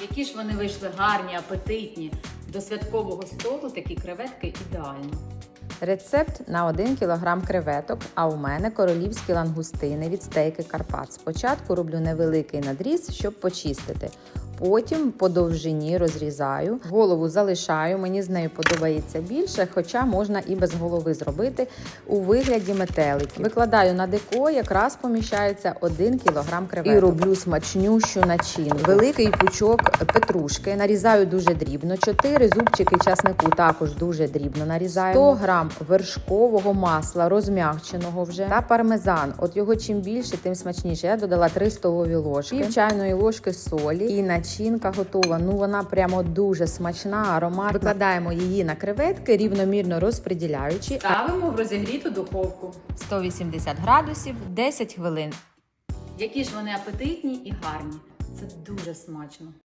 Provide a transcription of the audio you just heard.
Які ж вони вийшли гарні, апетитні. До святкового столу такі креветки ідеально. Рецепт на 1 кг креветок, а у мене королівські лангустини від стейки Карпат. Спочатку роблю невеликий надріз, щоб почистити. Потім по довжині розрізаю, голову залишаю, мені з нею подобається більше, хоча можна і без голови зробити у вигляді метеликів. Викладаю на деко, якраз поміщається 1 кг креветок. І роблю смачнющу начинку. Великий пучок петрушки нарізаю дуже дрібно, 4 зубчики часнику також дуже дрібно нарізаю. 100 грам вершкового масла, розм'якченого вже, та пармезан. От його чим більше, тим смачніше. Я додала 3 столові ложки, пів чайної ложки солі і начинка готова. Ну вона прямо дуже смачна, аромат. Викладаємо її на креветки, рівномірно розподіляючи. Ставимо в розігріту духовку. 180 градусів, 10 хвилин. Які ж вони апетитні і гарні. Це дуже смачно.